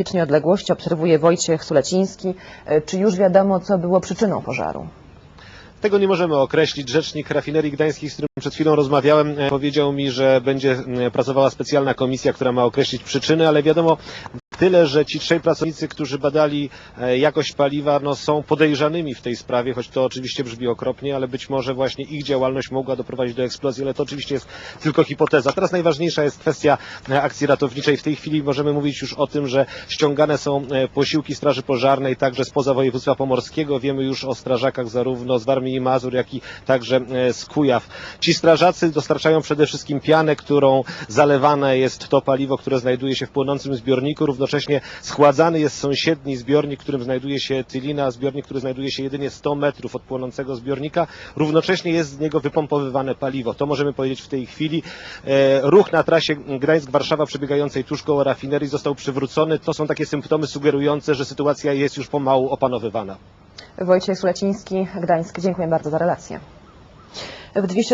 bezpiecznej odległości obserwuje Wojciech Suleciński. E, Czy już wiadomo, co było przyczyną pożaru? Tego nie możemy określić. Rzecznik rafinerii gdańskiej, z którym przed chwilą rozmawiałem, e, powiedział mi, że będzie pracowała specjalna komisja, która ma określić przyczyny, ale wiadomo tyle, że ci trzej pracownicy, którzy badali e, jakość paliwa, no, są podejrzanymi w tej sprawie, choć to oczywiście brzmi okropnie, ale być może właśnie ich działalność mogła doprowadzić do eksplozji, ale to oczywiście jest tylko hipoteza. Teraz najważniejsza jest kwestia e, akcji ratowniczej. W tej chwili możemy mówić już o tym, że ściągane są e, posiłki Straży Pożarnej także spoza województwa pomorskiego. Wiemy już o strażakach zarówno z Warmii i Mazur, jak i także z Kujaw. Ci strażacy dostarczają przede wszystkim pianę, którą zalewane jest to paliwo, które znajduje się w płonącym zbiorniku. Równocześnie schładzany jest sąsiedni zbiornik, w którym znajduje się tylina, zbiornik, który znajduje się jedynie 100 metrów od płonącego zbiornika. Równocześnie jest z niego wypompowywane paliwo. To możemy powiedzieć w tej chwili. E, Ruch na trasie Gdańsk-Warszawa przebiegającej tuż koło rafinerii został przywrócony. To są takie symptomy sugerujące, że sytuacja jest już pomału opanowywana. Wojciech Suleciński, Gdańsk. Dziękuję bardzo za relację. W 200